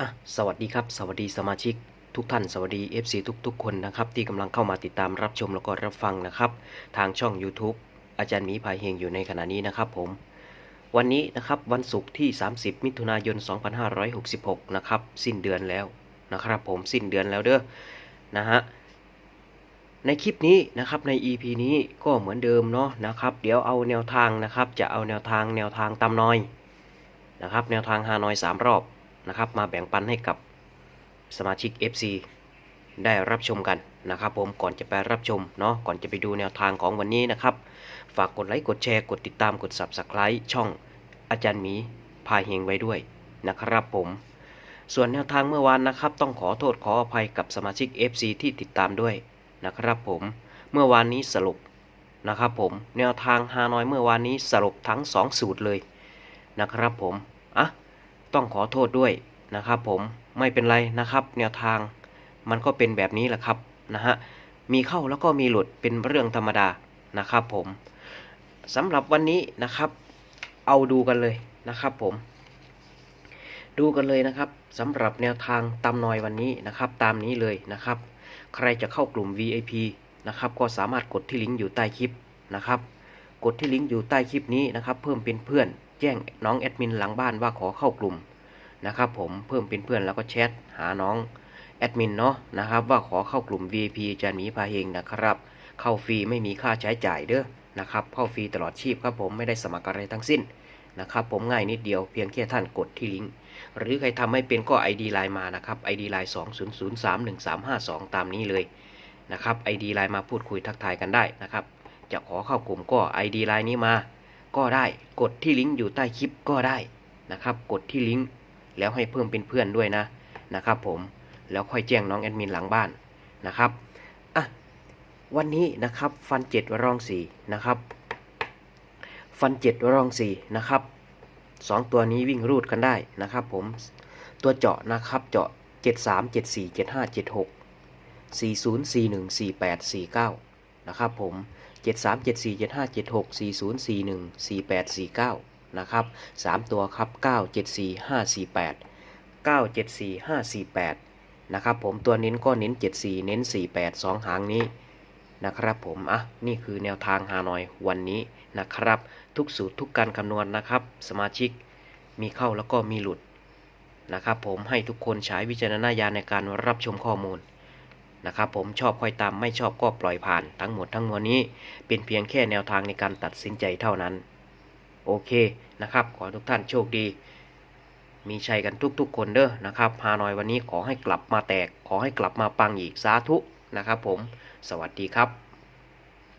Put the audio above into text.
อะสวัสดีครับ สวัสดีสมาชิกทุกท่านสวัสดี FC ทุกๆ คนนะครับ ที่กำลังเข้ามาติดตามรับชมแล้วก็รับฟังนะครับ ทางช่อง YouTube อาจารย์หมีพายเฮงอยู่ในขณะนี้นะครับผม วันนี้นะครับวันศุกร์ที่ 30 มิถุนายน 2566 นะครับ สิ้นเดือนแล้วนะครับผมสิ้นเดือนแล้วเด้อนะฮะในคลิปนี้นะครับใน EP นี้ก็เหมือนเดิมเนาะนะครับ เดี๋ยวเอาแนวทางนะครับ จะเอาแนวทางแนวทางตามนอยนะครับ แนวทางฮานอย 3 รอบ นะครับ มาแบ่งปันให้กับสมาชิก FC ได้รับชมกันนะครับผมก่อนจะไปรับชมเนาะก่อนจะไปดูแนวทางของวันนี้นะครับ ฝากกดไลค์กดแชร์กดติดตามกด Subscribe ช่องอาจารย์หมีพาเฮงไว้ด้วยนะครับผม ส่วนแนวทางเมื่อวานนะครับ ต้องขอโทษขออภัยกับสมาชิก FC ที่ติดตามด้วยนะครับผมเมื่อวานนี้สรุปนะครับผมแนวทางฮานอยเมื่อวานนี้สรุปทั้ง 2 สูตรเลยนะครับผมอะ ต้องขอโทษด้วยนะครับ ผมไม่เป็นไรนะครับ แนวทางมันก็เป็นแบบนี้แหละครับนะฮะมีเข้าแล้วก็มีหลุดเป็นเรื่องธรรมดานะครับ ผมสำหรับวันนี้นะครับ เอาดูกันเลยนะครับผม ดูกันเลยนะครับสำหรับแนวทางตามนอยวันนี้นะครับ ตามนี้เลยนะครับ ใครจะเข้ากลุ่ม VIP นะครับก็สามารถกดที่ลิงก์อยู่ใต้คลิปนะครับ กดที่ลิงก์อยู่ใต้คลิปนี้นะครับ เพิ่มเป็นเพื่อน แจ้งน้องแอดมินหลังบ้านว่าขอเข้ากลุ่มนะครับผมเพิ่มเป็นเพื่อนแล้วก็แชทหาน้องแอดมินเนาะนะครับว่าขอเข้ากลุ่ม VIP อาจารย์หมีพาเฮงนะครับ เข้าฟรีไม่มีค่าใช้จ่ายเด้อนะครับเข้าฟรีตลอดชีพครับผมไม่ได้สมัครอะไรทั้งสิ้นนะครับผมง่ายนิดเดียวเพียงแค่ท่านกดที่ลิงก์หรือใครทำไม่เป็นก็ ID ไลน์มานะครับ ID ไลน์20031352 ตามนี้เลยนะครับ ID ไลน์มาพูดคุยทักทายกันได้นะครับ จะขอเข้ากลุ่มก็ ID ไลน์นี้มา ก็ได้ กดที่ลิงก์อยู่ใต้คลิปก็ได้นะครับ กดที่ลิงก์แล้วให้เพิ่มเป็นเพื่อนด้วยนะนะครับ ผมแล้วค่อยแจ้งน้องแอดมินหลังบ้านนะครับอะวันนี้นะครับฟันเจ็ดรองสี่นะครับ ฟันเจ็ดรองสี่นะครับสองตัวนี้วิ่งรูดกันได้นะครับ ผมตัวเจาะนะครับเจาะเจ็ดสามเจ็ดสี่เจ็ดห้าเจ็ดหกสี่ศูนย์สี่หนึ่งสี่แปดสี่เก้านะครับผม เจ็ดสามเจ็ดสี่เจ็ดห้าเจ็ดหกสี่ศูนย์สี่หนึ่งสี่แปดสี่เก้านะครับสามตัวครับเก้าเจ็ดสี่ห้าสี่แปดเก้าเจ็ดสี่ห้าสี่แปดนะครับผมตัวเน้นก็เน้นเจ็ดสี่เน้นสี่แปดสองหางนี้นะครับผม อะ นี่คือแนวทางฮานอยวันนี้นะครับ ทุกสูตรทุกการคำนวณนะครับ สมาชิกมีเข้าแล้วก็มีหลุดนะครับผมให้ทุกคนใช้วิจารณญาณในการรับชมข้อมูล นะครับผมชอบค่อยตามไม่ชอบก็ปล่อยผ่านทั้งหมดทั้งมวลนี้ เป็นเพียงแค่แนวทางในการตัดสินใจเท่านั้น โอเคนะครับ ขอทุกท่านโชคดี มีชัยกันทุกๆคนเด้อนะครับฮานอยวันนี้ขอให้กลับมาแตก ขอให้กลับมาปังอีกสาธุนะครับผม สวัสดีครับ